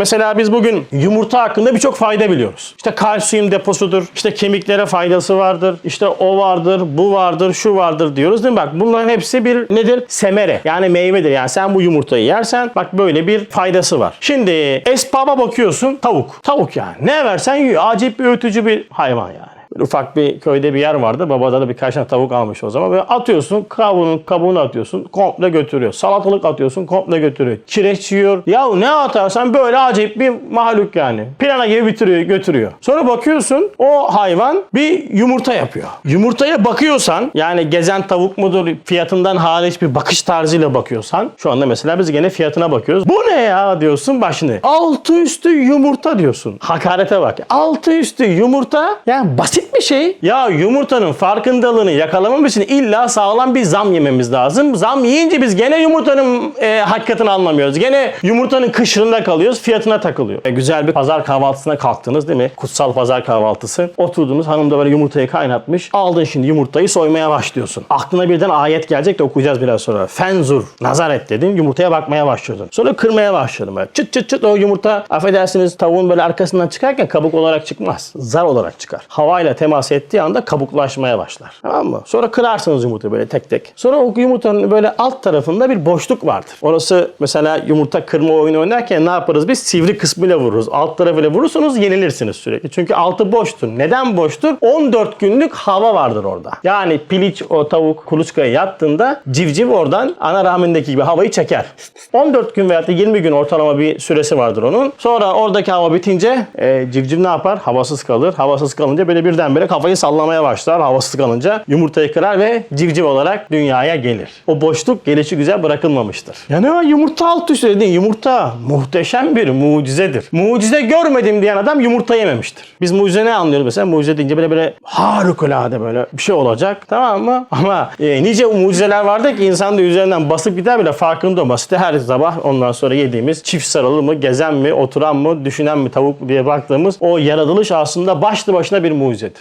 Mesela biz bugün yumurta hakkında birçok fayda biliyoruz. İşte kalsiyum deposudur, işte kemiklere faydası vardır, işte o vardır, bu vardır, şu vardır diyoruz değil mi? Bak bunların hepsi bir nedir? Semere yani meyvedir. Yani sen bu yumurtayı yersen bak böyle bir faydası var. Şimdi esbaba bakıyorsun tavuk. Tavuk yani. Ne versen yiyor. Acayip bir öğütücü bir hayvan yani. Ufak bir köyde bir yer vardı. Babada da birkaç tane tavuk almış o zaman. Böyle atıyorsun kabuğunu, kabuğunu atıyorsun. Komple götürüyor. Salatalık atıyorsun komple götürüyor. Kireç yiyor. Ya ne atarsan böyle acayip bir mahluk yani. Plana gibi bitiriyor, götürüyor. Sonra bakıyorsun o hayvan bir yumurta yapıyor. Yumurtaya bakıyorsan yani gezen tavuk mudur fiyatından hariç bir bakış tarzıyla bakıyorsan şu anda mesela biz gene fiyatına bakıyoruz. Bu ne ya diyorsun başını. Altı üstü yumurta diyorsun. Hakarete bak. Altı üstü yumurta yani basit bir şey. Ya yumurtanın farkındalığını yakalamamız için illa sağlam bir zam yememiz lazım. Zam yiyince biz gene yumurtanın e, hakikatini anlamıyoruz. Gene yumurtanın kışırında kalıyoruz. Fiyatına takılıyor. E, güzel bir pazar kahvaltısına kalktınız değil mi? Kutsal pazar kahvaltısı. Oturdunuz hanım da böyle yumurtayı kaynatmış. Aldın şimdi yumurtayı soymaya başlıyorsun. Aklına birden ayet gelecek de okuyacağız biraz sonra. Fenzur. Nazar et dedin. Yumurtaya bakmaya başlıyordun. Sonra kırmaya başladın böyle. Çıt çıt çıt o yumurta affedersiniz tavuğun böyle arkasından çıkarken kabuk olarak çıkmaz. Zar olarak çıkar. Havayla temas ettiği anda kabuklaşmaya başlar. Tamam mı? Sonra kırarsınız yumurtayı böyle tek tek. Sonra o yumurtanın böyle alt tarafında bir boşluk vardır. Orası mesela yumurta kırma oyunu oynarken ne yaparız biz? Sivri kısmıyla vururuz. Alt tarafıyla vurursunuz yenilirsiniz sürekli. Çünkü altı boştur. Neden boştur? 14 günlük hava vardır orada. Yani piliç o tavuk kuluçkaya yattığında civciv oradan ana rahmindeki gibi havayı çeker. 14 gün veya da 20 gün ortalama bir süresi vardır onun. Sonra oradaki hava bitince e, civciv ne yapar? Havasız kalır. Havasız kalınca böyle birdenbire kafayı sallamaya başlar. Havasız kalınca yumurtayı kırar ve civciv olarak dünyaya gelir. O boşluk gelişi güzel bırakılmamıştır. Ya ne var yumurta alt üstü dedin. Yumurta muhteşem bir mucizedir. Mucize görmedim diyen adam yumurta yememiştir. Biz mucize ne anlıyoruz mesela? Mucize deyince böyle böyle harikulade böyle bir şey olacak. Tamam mı? Ama e, nice mucizeler vardı ki insan da üzerinden basıp gider bile farkında olmaz. İşte her sabah ondan sonra yediğimiz çift sarılı mı, gezen mi, oturan mı, düşünen mi tavuk diye baktığımız o yaratılış aslında başlı başına bir mucizedir.